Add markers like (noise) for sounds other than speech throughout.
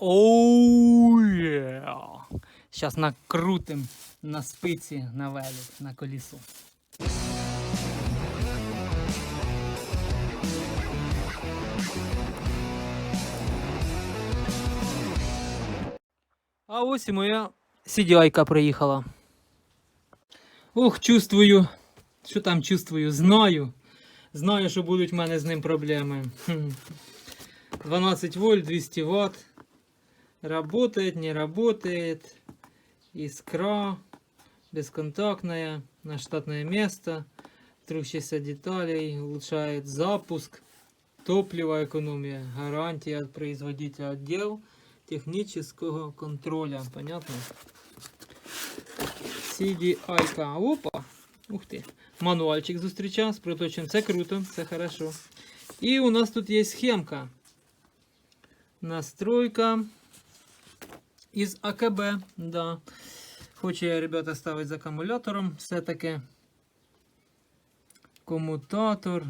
Оу, Зараз накрутим на спиці на велик, на колесо. А ось і моя сідяйка приїхала. Ох, чувствую. Що там чувствую? Знаю. Знаю, що будуть в мене з ним проблеми. 12 вольт, 200 ватт. Работает, не работает. Искра. Бесконтактная. На штатное место. Трущихся деталей. Улучшает запуск. Топливо, экономия. Гарантия от производителя. Отдел технического контроля. Понятно? CDI. Опа. Ух ти. Мануальчик зустрічав з проточним. Це круто, це хорошо. І у нас тут є схемка. Настройка Із АКБ. Да. Хочу я, ребята, ставити з акумулятором. Все-таки комутатор,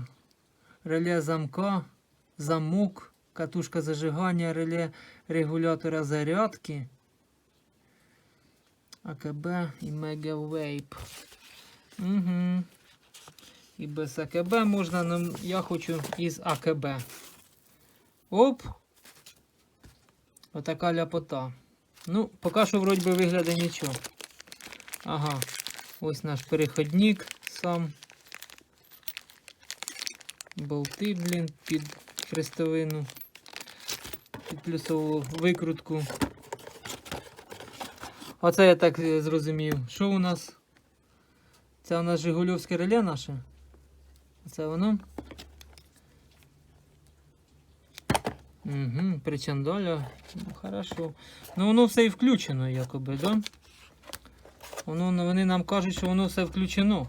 реле замка, замок, катушка зажигання, реле регулятора зарядки. АКБ і Мегавейп. Угу. І без АКБ можна, але я хочу із АКБ. Оп. Отака ляпота. Ну, поки що вроді би виглядає нічого. Ага. Ось наш переходник сам. Болти, блін, під хрестовину. Під плюсову викрутку. Оце я так е, зрозумів. Що у нас? Це у нас Жигульовське реле наше. Це воно. Угу, причандаля. Ну, хорошо. Ну воно все і включено, якоби, да? Воно, ну, вони нам кажуть, що воно все включено.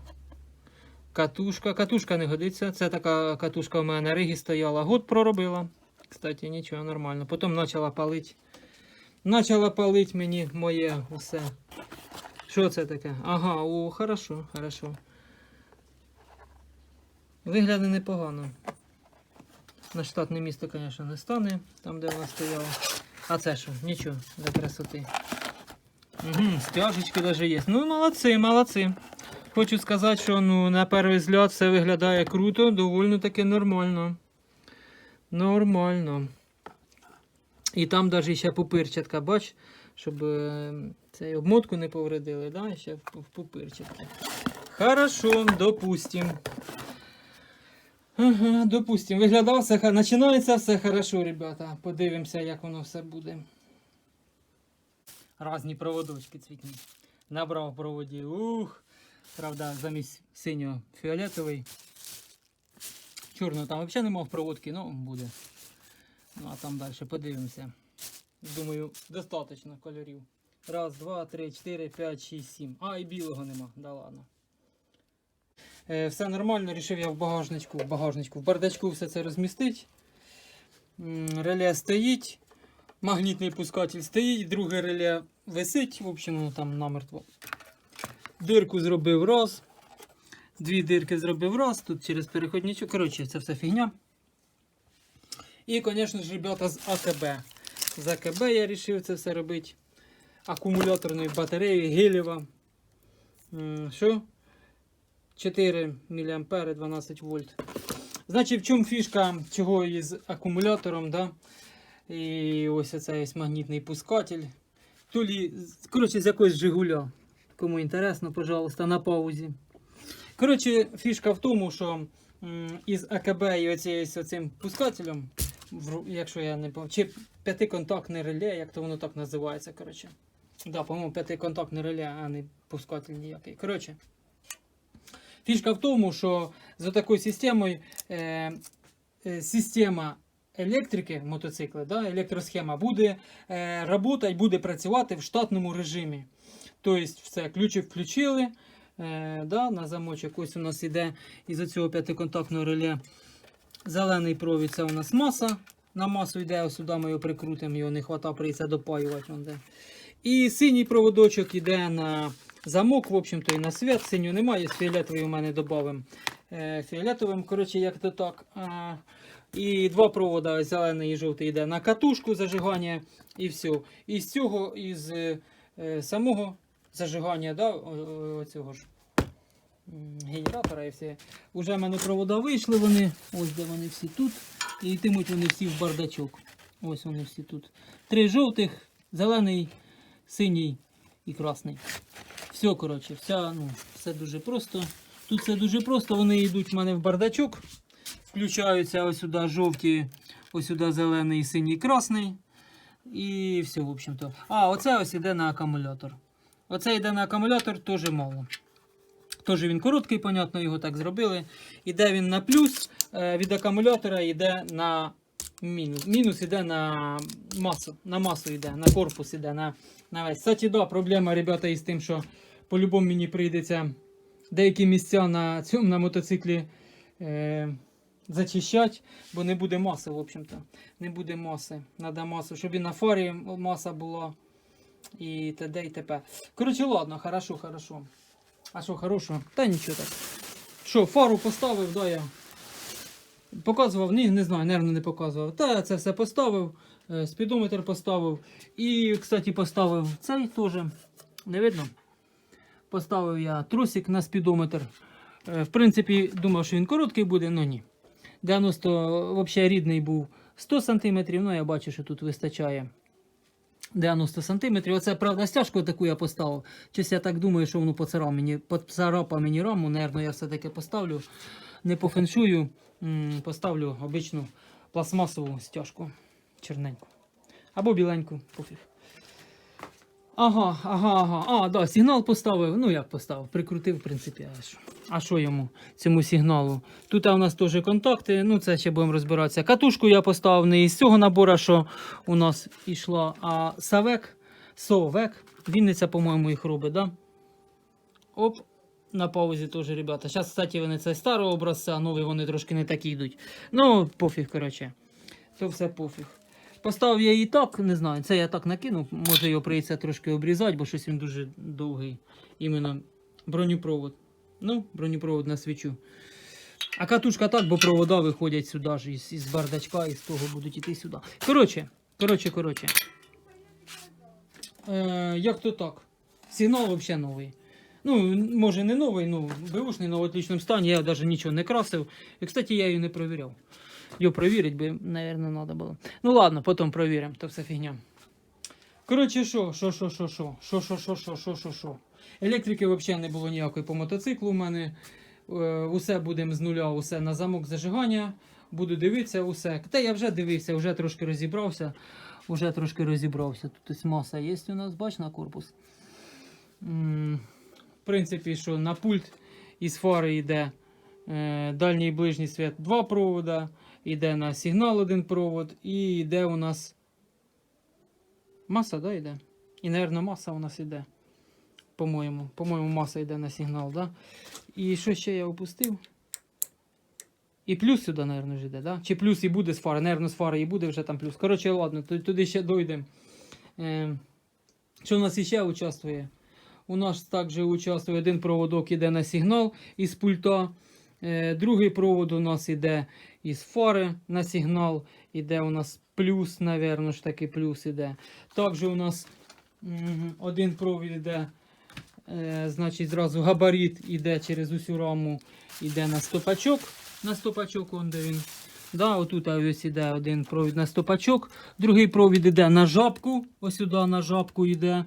Катушка. Катушка не годиться. Це така катушка у мене на ригі стояла. Год проробила. Кстати, нічого, нормально. Потім почала палити. Почала палити мені моє усе. Що це таке? Ага, о, хорошо, хорошо. Виглядає непогано. На штатне місто, звісно, не стане, там, де вона стояла. А це що? Нічого, для красоти. Угу, стяжечки навіть є. Ну, молодці, молодці. Хочу сказати, що ну, на перший взгляд все виглядає круто, доволі таки нормально. Нормально. І там навіть ще пупирчатка, бач, щоб е, цей обмотку не повредили, да? ще в, пупирчатки. Хорошо, допустим. Ага, допустим. Виглядав все, починається все хорошо, ребята. Подивимося, як воно все буде. Разні проводочки цвітні. Набрав проводів. Ух. Правда, замість синього фіолетовий. Чорного там взагалі не мав проводки, ну буде. Ну а там далі подивимося. Думаю, достатньо кольорів. Раз, два, три, чотири, п'ять, шість, сім. А, і білого нема. Да ладно. Е, все нормально, рішив я в багажничку, в багажничку, в бардачку все це розмістити. Реле стоїть, магнітний пускатель стоїть, друге реле висить, в общем, воно там намертво. Дирку зробив раз. Дві дирки зробив раз, тут через переходничок. Коротше, це все фігня. І, звісно ж, ребята, з АКБ. З АКБ я вирішив це все робити. Акумуляторною батареєю Гелєва. Що? 4 мА 12 вольт. Значить, в чому фішка чого із акумулятором, да? І ось цей ось магнітний пускатель. Тулі, коротше, з якогось Жигуля. Кому інтересно, пожалуйста, на паузі. Коротше, фішка в тому, що із АКБ і оці- з оцим пускателем, якщо я не пам'ятаю, чи п'ятиконтактне реле, як то воно так називається. коротше. Да, по-моєму, п'ятиконтактне реле, а не пускатель ніякий. Коротше. Фішка в тому, що за такою системою е, е, система електрики мотоцикла, да, електросхема буде е, работать, буде працювати в штатному режимі. Тобто, все, ключик включили. Е, да, на замочок ось у нас іде із цього п'ятиконтактного реле зелений провід, це у нас маса. На масу йде, ось сюди ми його прикрутимо, його не вистачає, прийдеться допаювати. І синій проводочок йде на замок, в общем-то, і на свят. Синього немає, з фіолетовий у мене додавим. Е, фіолетовим, коротше, як то так. А, І два провода, зелений і жовтий йде на катушку зажигання і все. І з цього, із е, е, самого зажигання, да, о- о- оцього ж генератора і все. Уже в мене провода вийшли вони. Ось де вони всі тут. І йтимуть вони всі в бардачок. Ось вони всі тут. Три жовтих, зелений, синій і красний. Все, коротше, вся, ну, все дуже просто. Тут все дуже просто, вони йдуть в мене в бардачок. Включаються ось сюди жовті, ось сюди зелений, синій, красний. І все, в общем-то. А, оце ось іде на акумулятор. Оце йде на акумулятор, теж мало. Теж він короткий, понятно, його так зробили. Іде він на плюс, е, від акумулятора йде на мінус. Мінус йде на масу. На масу йде, на корпус йде, на, на весь. Кстати, да, проблема, ребята, із тим, що по-любому мені прийдеться деякі місця на цьому на мотоциклі е, зачищати, бо не буде маси, в общем-то. Не буде маси. Надо масу, щоб і на фарі маса була. І т.д. і т.п. Коротше, ладно, хорошо, хорошо. А що хорошого? Та нічого так. Що, фару поставив, да, я показував, ні, не знаю, нервно не показував. Та я це все поставив, е, спідометр поставив. І, кстати, поставив цей теж. Не видно? Поставив я трусик на спідометр. Е, В принципі, думав, що він короткий буде, але ні. 90 взагалі рідний був 100 см, ну я бачу, що тут вистачає. 90 см. Оце, правда, стяжку таку я поставив. Щось я так думаю, що воно поцарапа мені, поцарапа мені раму. Наверно, я все-таки поставлю. Не пофеншую, поставлю обичну пластмасову стяжку. Черненьку. Або біленьку, пофіг. Ага, ага, ага. А, да, сигнал поставив. Ну як поставив? Прикрутив, в принципі. А що, а що йому, цьому сигналу? Тут у нас теж контакти, ну це ще будемо розбиратися. Катушку я поставив не із цього набору, що у нас йшла, а Савек, Совек. Вінниця, по-моєму, їх робить, да? Оп, на паузі теж, ребята. Зараз, кстати, вони це старого образця, а нові вони трошки не такі йдуть. Ну, пофіг, коротше. То все пофіг. Поставив я її так, не знаю, це я так накинув. Може його прийдеться трошки обрізати, бо щось він дуже довгий. Іменно бронепровод. Ну, бронепровод на свічу. А катушка так, бо провода виходять сюди ж із, із бардачка, і з того будуть іти сюди. Коротше, коротше, коротше. Е, як то так? Сигнал взагалі новий. Ну, може не новий, ну, беушний, але в отличному стані. Я навіть нічого не красив. І, кстати, я її не перевіряв. Його перевірити би, мабуть, треба було. Ну ладно, потім перевіримо, то все фігня. Коротше, що, що, що, що, що, що, що, що, що, що, що, що. Електрики взагалі не було ніякої по мотоциклу у мене. Е, Усе будемо з нуля, усе на замок зажигання. Буду дивитися, усе. Та я вже дивився, вже трошки розібрався. Уже трошки розібрався. Тут маса є у нас, бач, на корпус. М, В принципі, що на пульт із фари йде е, дальній і ближній світ два провода, йде на сигнал один провод, і йде у нас маса, да, йде? І, мабуть, маса у нас йде. По-моєму. По-моєму, маса йде на сигнал, да? І що ще я опустив? І плюс сюди, мабуть, йде, да? Чи плюс і буде з фари? Наверно, з фари і буде вже там плюс. Коротше, ладно, туди ще дойдемо. Е, що у нас ще участвує? У нас також участвує один проводок іде на сигнал із пульта. Е, другий провод у нас іде із фари на сигнал. Іде у нас плюс, напевно ж таки плюс іде. Також у нас один провід іде, е, значить, зразу габарит іде через усю раму, іде на стопачок. На стопачок, он де він. Да, отут ось іде один провід на стопачок, другий провід іде на жабку, ось сюди на жабку йде.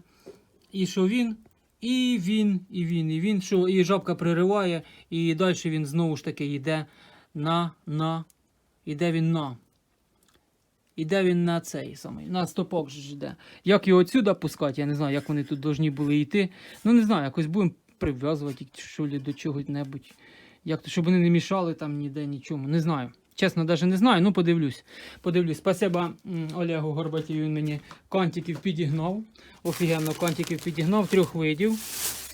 І що він? І він, і він, і він, що і жабка пририває, і далі він знову ж таки йде на, на, іде він на. Іде він на цей самий, на стопок ж йде. Як його отсюди пускати, я не знаю, як вони тут повинні були йти. Ну не знаю, якось будемо прив'язувати що ли, до чого-небудь. Як то, щоб вони не мішали там ніде нічому. Не знаю. Чесно, навіть не знаю, ну подивлюсь. Подивлюсь. Спасибо Олегу Горбатію, він мені кантиків підігнав. Офігенно кантиків підігнав трьох видів.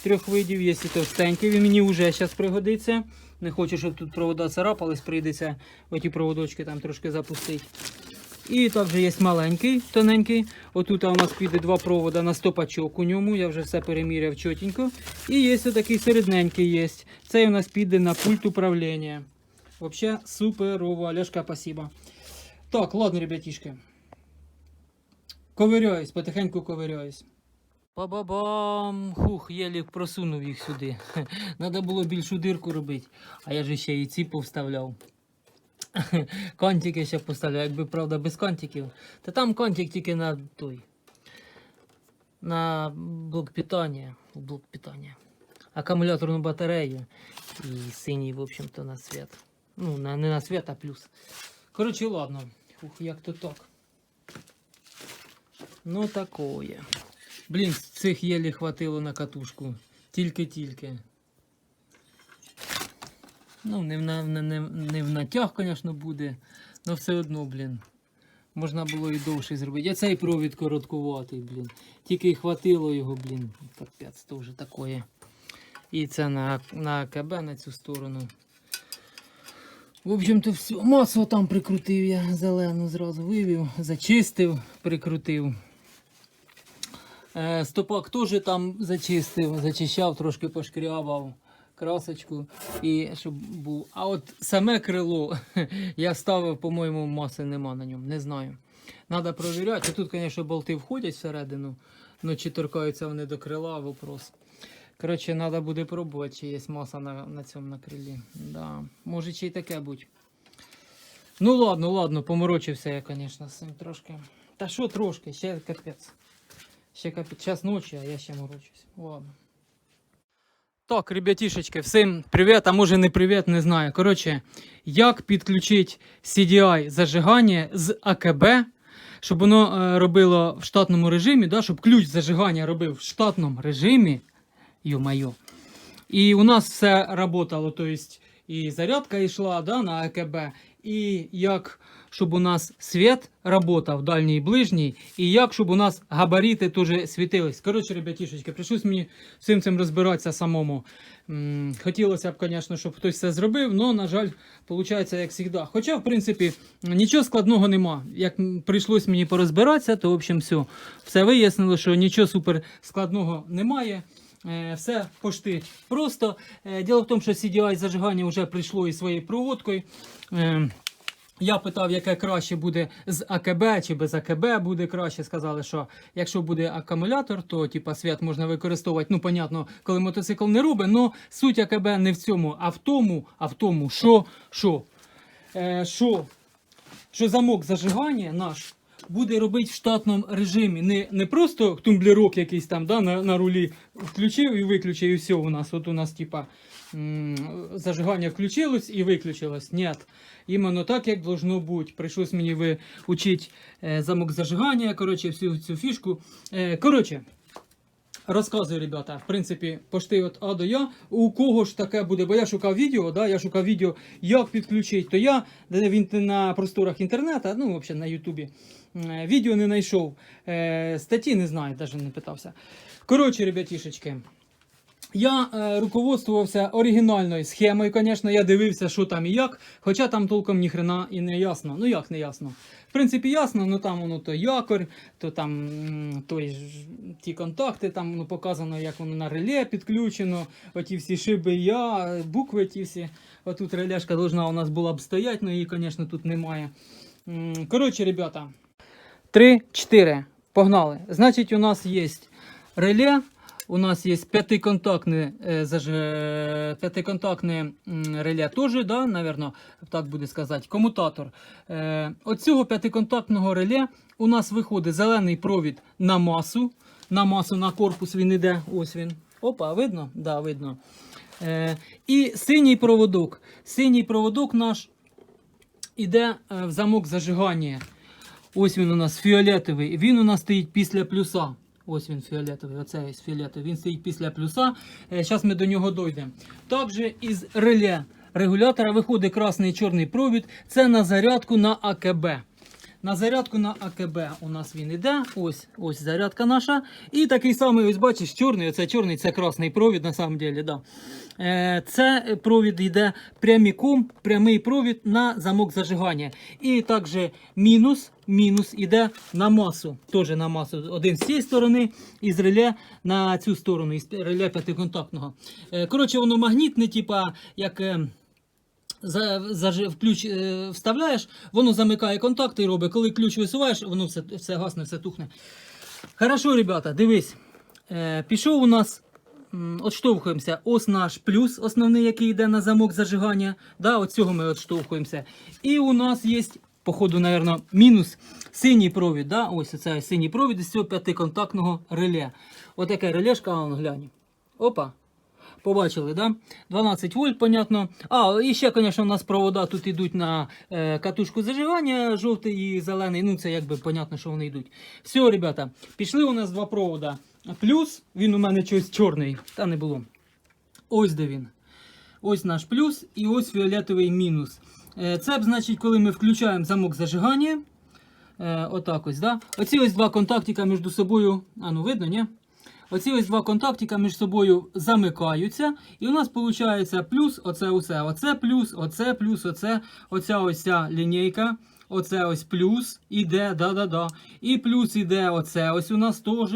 Трьох видів, є товстенький, він мені вже зараз пригодиться. Не хочу, щоб тут провода царапались, прийдеться оті проводочки там трошки запустити. І також є маленький, тоненький. Отут у нас піде два провода на стопачок у ньому. Я вже все переміряв чотенько. І є отакий середненький є. Цей у нас піде на пульт управління. Вообще суперово. Олежка, спасибо. Так, ладно, ребятишки. Ковиряюсь, потихеньку ковиряюсь. Ба-ба-бам! Хух, єлі просунув їх сюди. (laughs) Надо було більшу дирку робити. А я ж ще і ці повставляв. (laughs) Кантики ще поставляв, якби правда без кантиків. Та там кантик тільки на той. На блок питання. Блок питання. Акумуляторну батарею. І синій, в общем-то, на світ. Ну, на, не на світ, а плюс. Коротше, ладно. Ух, як то так. Ну такое. Блін, цих єлі хватило на катушку. Тільки-тільки. Ну, не в, не, не, не в натяг, звісно, буде. але все одно, блін. Можна було і довше зробити. А цей провід короткуватий, блін. Тільки й хватило його, блін. Капець, то вже такое. І це на, на КБ на цю сторону. В общем-то, все. Масло там прикрутив я зелену зразу вивів, зачистив, прикрутив. Е, стопак теж там зачистив, зачищав, трошки пошкрябав красочку. І щоб був. А от саме крило (laughs) я ставив, по-моєму, маси нема на ньому, не знаю. Треба провіряти. Тут, звісно, болти входять всередину, але чи торкаються вони до крила, вопрос. Коротше, треба буде пробувати, чи є маса на, на цьому на крилі. Да. Може, чи й таке будь. Ну ладно, ладно, поморочився я, звісно, з цим трошки. Та що трошки, ще капець. Ще капець. Час ночі, а я ще морочусь. Ладно. Так, ребятішечки, всім привіт, а може не привіт, не знаю. Коротше, як підключити CDI зажигання з АКБ, щоб воно е, робило в штатному режимі, да, щоб ключ зажигання робив в штатному режимі. Ё-моё. І у нас все работало, то есть і зарядка йшла да, на АКБ, і як щоб у нас світ работав дальній і ближній, і як щоб у нас габарити теж світились. Коротше, ребятішечки, прийшлось мені всім цим розбиратися самому. Хотілося б, звісно, щоб хтось це зробив, але, на жаль, виходить, як завжди. Хоча, в принципі, нічого складного нема. Як м, прийшлось мені порозбиратися, то в общем все. Все вияснило, що нічого супер складного немає. Е, Все пошти просто. Е, Діло в тому, що CDI зажигання вже прийшло із своєю проводкою. Е, Я питав, яке краще буде з АКБ чи без АКБ буде краще. Сказали, що якщо буде акумулятор, то типа свят можна використовувати. Ну, понятно, коли мотоцикл не робить, але суть АКБ не в цьому, а в тому, а в тому, що, що, що, що замок зажигання наш буде робити в штатному режимі. Не, не просто тумблерок якийсь там да, на, на рулі включив і виключив, і все у нас. От у нас, типа, зажигання включилось і виключилось. Ні. Іменно так, як должно бути. Прийшлось мені вивчити е, замок зажигання, коротше, всю цю фішку. Е, коротше, Розказую, ребята, в принципі, пошти от А до Я. У кого ж таке буде? Бо я шукав відео, да, я шукав відео, як підключити, то я де він на просторах інтернету, ну, взагалі на Ютубі, відео не знайшов. Е, статті не знаю, навіть не питався. Коротше, ребятішечки. Я е, руководствувався оригінальною схемою, звісно, я дивився, що там і як, хоча там толком ніхрена і не ясно. Ну як не ясно? В принципі, ясно, ну там воно то якорь, то там той ті контакти, там воно показано, як воно на реле підключено, оті всі шиби я, букви ті всі. Отут релешка должна у нас була б стояти, але її, звісно, тут немає. Коротше, ребята. 3-4. Погнали. Значить, у нас є реле. У нас є п'ятиконтактне, е, е, п'ятиконтактне реле теж, да, наверно, так буде сказати, комутатор. Е, От цього п'ятиконтактного реле у нас виходить зелений провід на масу. На масу, на корпус він іде. Ось він. Опа, видно? Да, видно. Е, і синій проводок. Синій проводок наш іде в замок зажигання. Ось він у нас фіолетовий. Він у нас стоїть після плюса. Ось він фіолетовий, оцей ось фіолетовий. Він стоїть після плюса. Зараз ми до нього дійдемо. Також із реле регулятора виходить красний і чорний провід. Це на зарядку на АКБ. На зарядку на АКБ у нас він іде. Ось ось зарядка наша. І такий самий, ось бачиш, чорний. Оце чорний, це красний провід, на самом деле, да. Е, Це провід йде прямиком, прямий провід на замок зажигання. І також мінус, мінус іде на масу. Теж на масу. Один з цієї сторони і з реле на цю сторону, із реле п'ятиконтактного. Е, Коротше, воно магнітне, типа, як. е, за, в ключ е, вставляєш, воно замикає контакти і робить. Коли ключ висуваєш, воно все, все гасне, все тухне. Хорошо, ребята, дивись. Е, пішов у нас, отштовхуємося, ось наш плюс, основний, який йде на замок зажигання. Да, от цього ми отштовхуємося. І у нас є, походу, мабуть, мінус синій провід. Да? Ось це синій провід із цього п'ятиконтактного реле. Отаке релешка, он глянь. Опа. Побачили, да? 12 вольт, понятно. А, і ще, звісно, у нас провода тут йдуть на е, катушку зажигання, жовтий і зелений. Ну, це якби понятно, що вони йдуть. Все, ребята, пішли у нас два провода. Плюс, він у мене щось чорний, та не було. Ось де він. Ось наш плюс і ось фіолетовий мінус. Е, Це, б, значить, коли ми включаємо замок зажигання. Е, отак ось, да? Оці ось два контактика між собою. А ну видно, ні? Оці ось два контактика між собою замикаються, і у нас виходить плюс, оце, оце, оце плюс, оце плюс, оце, оця ось ця лінійка, оце ось плюс іде, да-да-да. І плюс іде оце ось у нас теж.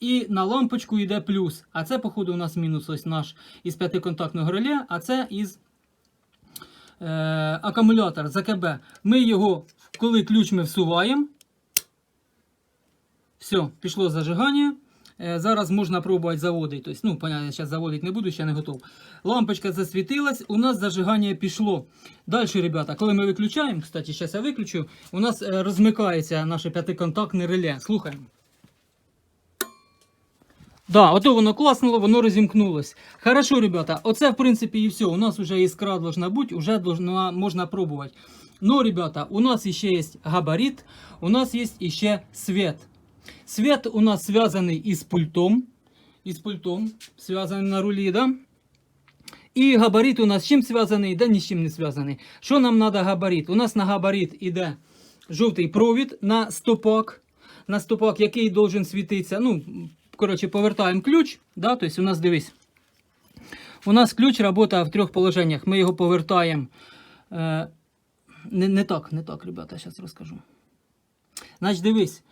І на лампочку йде плюс. А це, походу, у нас мінус ось наш із п'ятиконтактного реле, а це із е, акумулятор з АКБ. Ми його, коли ключ ми всуваємо, все, пішло зажигання. Е, Зараз можна пробувати заводити. Тобто, ну, понятно, зараз заводити не буду, ще не готов. Лампочка засвітилась, у нас зажигання пішло. Далі, ребята, коли ми виключаємо, кстати, зараз я виключу, у нас е, розмикається наше п'ятиконтактне реле. Слухаємо. Да, ото воно класнуло, воно розімкнулось. Хорошо, ребята, оце в принципі і все. У нас вже іскра должна бути, вже должна, можна пробувати. Но, ребята, у нас ще є габарит, у нас є ще свет. Свет у нас связанный с пультом. С пультом, связанный на рулі, да? І габарит у нас з чим зв'язаний, да ні з чим не зв'язаний. Що нам треба габарит? У нас на габарит іде жовтий провід на стопак, на стопак, який должен світитися. Ну, коротше, повертаємо ключ. Да? Тобто у нас дивись. У нас ключ працює в трьох положеннях. Ми його повертаємо. Е, не, не так, не так, ребята, зараз розкажу. Значить, дивись.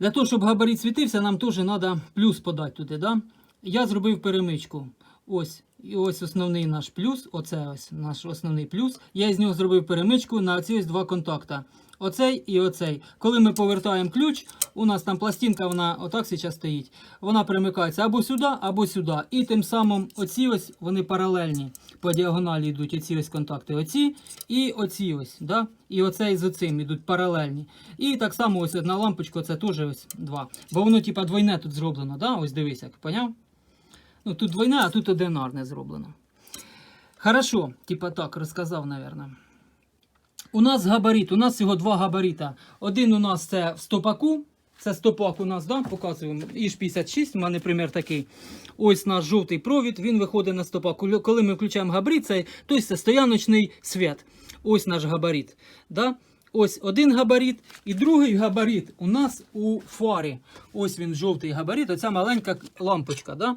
Для того, щоб габарит світився, нам теж треба плюс подати туди. Да? Я зробив перемичку. Ось. І ось основний наш плюс. Оце ось наш основний плюс. Я з нього зробив перемичку на ці ось два контакта. Оцей і оцей. Коли ми повертаємо ключ, у нас там пластинка, вона отак зараз стоїть. Вона перемикається або сюди, або сюди. І тим самим оці ось вони паралельні. По діагоналі йдуть оці ось контакти. Оці і оці ось. Да? І оцей з оцим йдуть паралельні. І так само ось одна лампочка, це теж ось два. Бо воно типа двойне тут зроблено. Да? Ось дивись, як поняв? Ну, тут двойне, а тут одинарне зроблено. Хорошо, типа так, розказав, наверное. У нас габарит, у нас всього два габарита. Один у нас це в стопаку. Це стопак у нас, да, показуємо. Іж 56, у мене примір такий. Ось наш жовтий провід, він виходить на стопак. Коли- ми включаємо габарит, це, тобто це стояночний світ. Ось наш габарит. Да? Ось один габарит і другий габарит у нас у фарі. Ось він жовтий габарит, оця маленька лампочка. Да?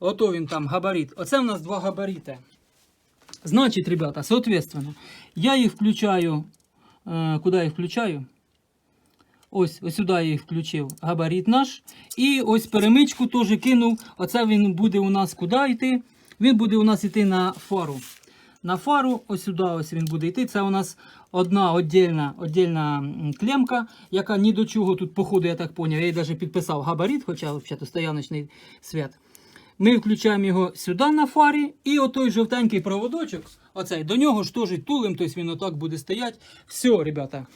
Ото він там габарит. Оце у нас два габарити. Значит, ребята, соответственно, я їх включаю. Е, куди я їх включаю? Ось, ось сюди я їх включив габарит наш. І ось перемичку теж кинув. Оце він буде у нас куди йти? Він буде у нас йти на фару. На фару, ось сюди ось він буде йти. Це у нас одна віддільна, віддільна клемка, яка ні до чого тут, походу, я так поняв. Я її навіть підписав габарит, хоча взагалі стояночний свят. Ми включаємо його сюди на фарі, і отой жовтенький проводочок, оцей, до нього ж теж тулим, тобто він отак буде стояти. Все, ребята.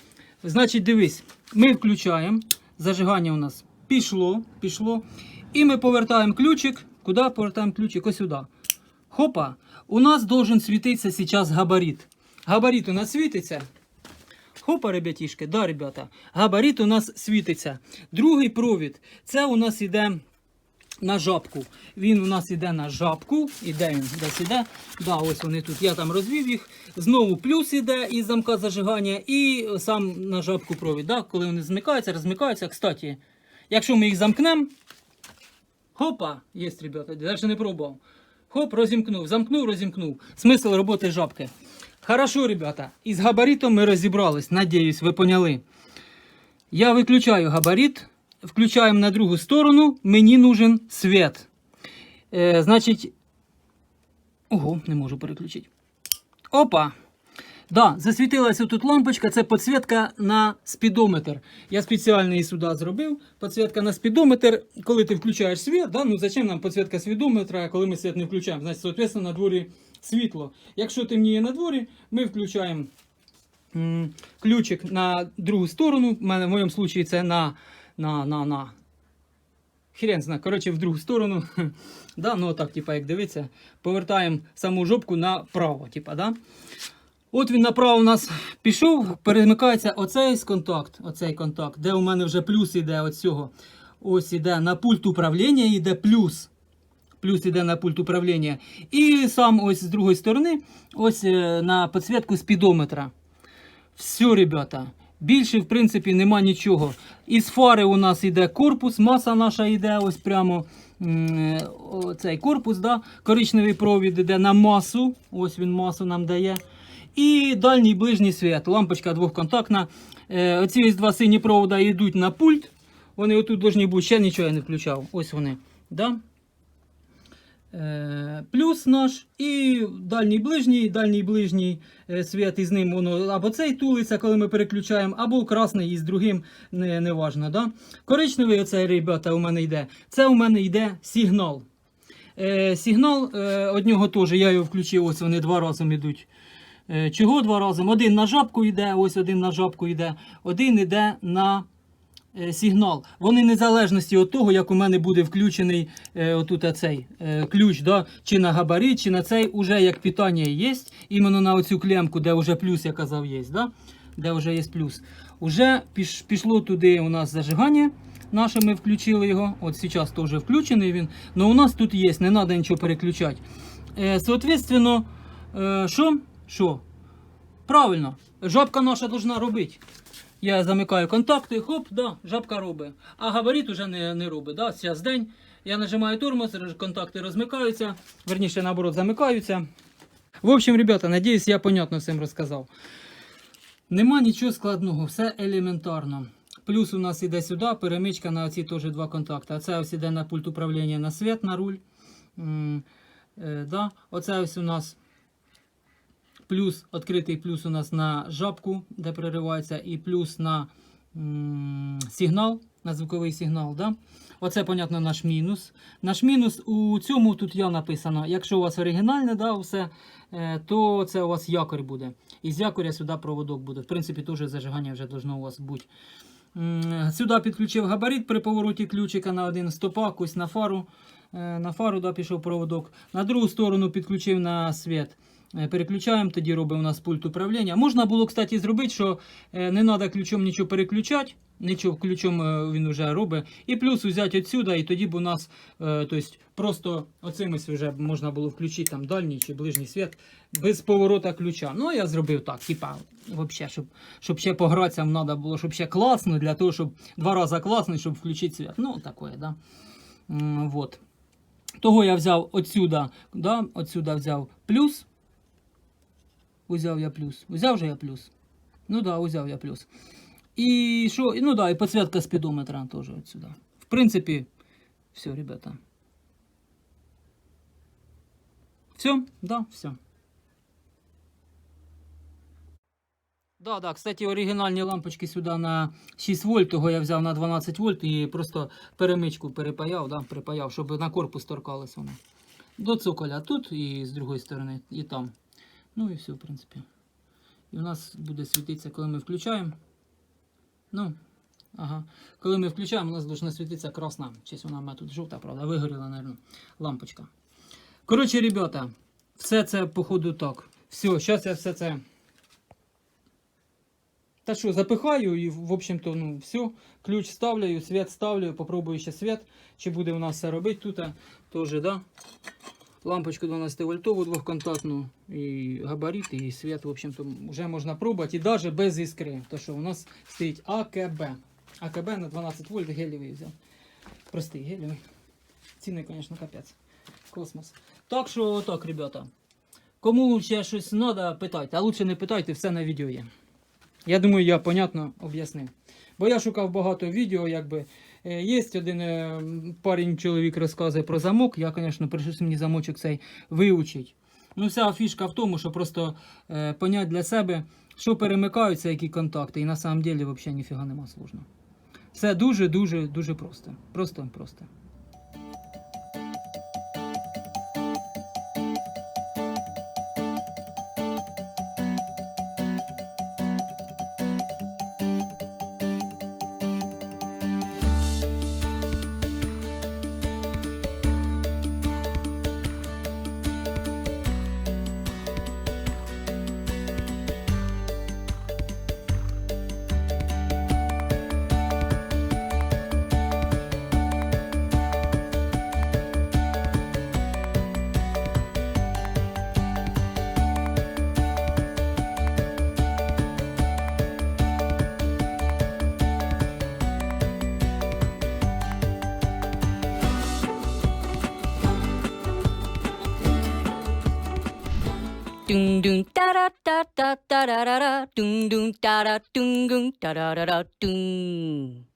Значить, дивись, ми включаємо. Зажигання у нас пішло, пішло. І ми повертаємо ключик. Куди повертаємо ключик? Ось сюди. Хопа. У нас должен світитися зараз габарит. Габарит у нас світиться. Хопа, ребятішки, да, ребята. Габарит у нас світиться. Другий провід. Це у нас іде на жабку. Він у нас іде на жабку. Іде він десь іде. Да, ось вони тут. Я там розвів їх. Знову плюс іде із замка зажигання, і сам на жабку провід. Да? Коли вони змикаються, розмикаються. Кстати, якщо ми їх замкнемо. Хопа! Є, ребята, навіть не пробував. Хоп, розімкнув, замкнув, розімкнув. Смисл роботи жабки. Хорошо, ребята. Із габаритом ми розібрались. Надіюсь, ви поняли. Я виключаю габарит, включаємо на другу сторону, мені нужен світ. Е, значить, ого, не можу переключити. Опа! Да, засвітилася тут лампочка, це підсвітка на спідометр. Я спеціально її сюди зробив. Підсвітка на спідометр. Коли ти включаєш світ, да, ну зачем нам підсвітка спідометра, коли ми світ не включаємо? Значить, соответственно, на дворі світло. Якщо темніє на дворі, ми включаємо ключик на другу сторону. В моєму случаї це на, на, на, на. Хрен зна, коротше, в другу сторону. (laughs) да, ну отак, типа, як дивиться, повертаємо саму жопку направо. Типа, да? От він направо у нас пішов, перемикається оцей контакт, оцей контакт, де у мене вже плюс іде от. Ось іде на пульт управління, іде плюс. Плюс іде на пульт управління. І сам ось з другої сторони, ось е, на підсвітку спідометра. Все, ребята. Більше, в принципі, нема нічого. Із фари у нас йде корпус, маса наша йде, ось прямо цей корпус, да? коричневий провід йде на масу. Ось він масу нам дає. І дальній ближній світ, лампочка двохконтактна. Е, оці ось два сині провода йдуть на пульт. Вони отут повинні бути, ще нічого я не включав. Ось вони. Да? Е, плюс наш і дальній ближній, дальній ближній е, світ із ним воно або цей тулиться, коли ми переключаємо, або красний із другим, не, не да? Коричневий оцей, ребята, у мене йде. Це у мене йде сигнал. Е, сигнал е, однього теж, я його включив, ось вони два рази йдуть. Е, чого два рази? Один на жабку йде, ось один на жабку йде, один йде на сигнал. Вони незалежності від того, як у мене буде включений е, отут цей е, ключ, да, чи на габарит, чи на цей, уже як питання є, іменно на оцю клемку, де вже плюс, я казав, є, да? де вже є плюс. Уже піш, пішло туди у нас зажигання. Наше ми включили його. От зараз теж включений він. але у нас тут є, не треба нічого переключати. Е, соответственно, е, що? Що? Правильно, жабка наша должна робити. Я замикаю контакти, хоп, да, жабка робить. А габарит уже не, не робить. Да? Зараз день. Я нажимаю тормоз, контакти розмикаються, верніше, наоборот, замикаються. В общем, ребята, надіюсь, я понятно всім розказав. Нема нічого складного, все елементарно. Плюс у нас іде сюди, перемичка на оці теж два контакти. А це ось іде на пульт управління на світ, на руль. М, е, да. Оце ось у нас плюс, відкритий плюс у нас на жабку, де переривається, і плюс на сигнал, на звуковий сигнал. Да? Оце, понятно, наш мінус. Наш мінус у цьому тут я написано. Якщо у вас оригінальне, да, все, е, то це у вас якорь буде. І з якоря сюди проводок буде. В принципі, теж зажигання вже должно у вас бути. Сюди підключив габарит при повороті ключика на один стопак, ось на фару. Е, На фару да, пішов проводок. На другу сторону підключив на світ. Е, Переключаємо, тоді робить у нас пульт управління. Можна було, кстати, зробити, що е, не треба ключом нічого переключати. Нічого ключом е, він вже робить. І плюс взяти відсюди, і тоді б у нас то есть, просто оцим вже можна було включити там дальній чи ближній світ без поворота ключа. Ну, я зробив так, типа, вообще, щоб, щоб ще погратися треба було, щоб ще класно, для того, щоб два рази класно, щоб включити світ. Ну, таке, да. Вот. Того я взяв отсюда, да, отсюда взяв плюс. Узяв я плюс. Узяв же я плюс. Ну да, узяв я плюс. І що? Ну да, і підсвітка спідометра теж отсюда. В принципі, все, ребята. Все, да, все. Да, да, кстати, оригінальні лампочки сюди на 6 вольт, того я взяв на 12 вольт і просто перемичку перепаяв, да, припаяв, щоб на корпус торкалось воно. До цоколя тут і з другої сторони, і там. Ну і все, в принципі. І у нас буде світитися, коли ми включаємо. Ну, ага. Коли ми включаємо, у нас должна світитися красна. Щось вона в мене тут жовта, правда, вигоріла, мабуть, лампочка. Коротше, ребята, все це, походу, так. Все, зараз я все це. Та що, запихаю і, в общем-то, ну, все. Ключ ставлю, світ ставлю, попробую ще світ, чи буде у нас все робити тут. Теж, да? Лампочку 12 вольтову двохконтактну, і габарит, і світ, в общем-то, вже можна пробувати, і навіть без іскри. То що у нас стоїть АКБ. АКБ на 12 вольт гелівий взяв. Простий гелівий. Ціни, звісно, капець. Космос. Так що, так, ребята. Кому ще щось треба, питайте. А лучше не питайте, все на відео є. Я думаю, я понятно об'яснив. Бо я шукав багато відео, якби. Е, Є один е, парень, чоловік розказує про замок. Я, звісно, прийшов мені замочок цей вивчить. Ну, вся фішка в тому, що просто е, понять для себе, що перемикаються, які контакти, і на самом деле взагалі ніфіга нема сложного. Все дуже, дуже, просто. просто. Просто, 둥둥 따라따따따라라라. 둥둥 따라 둥둥 따라라라. 둥.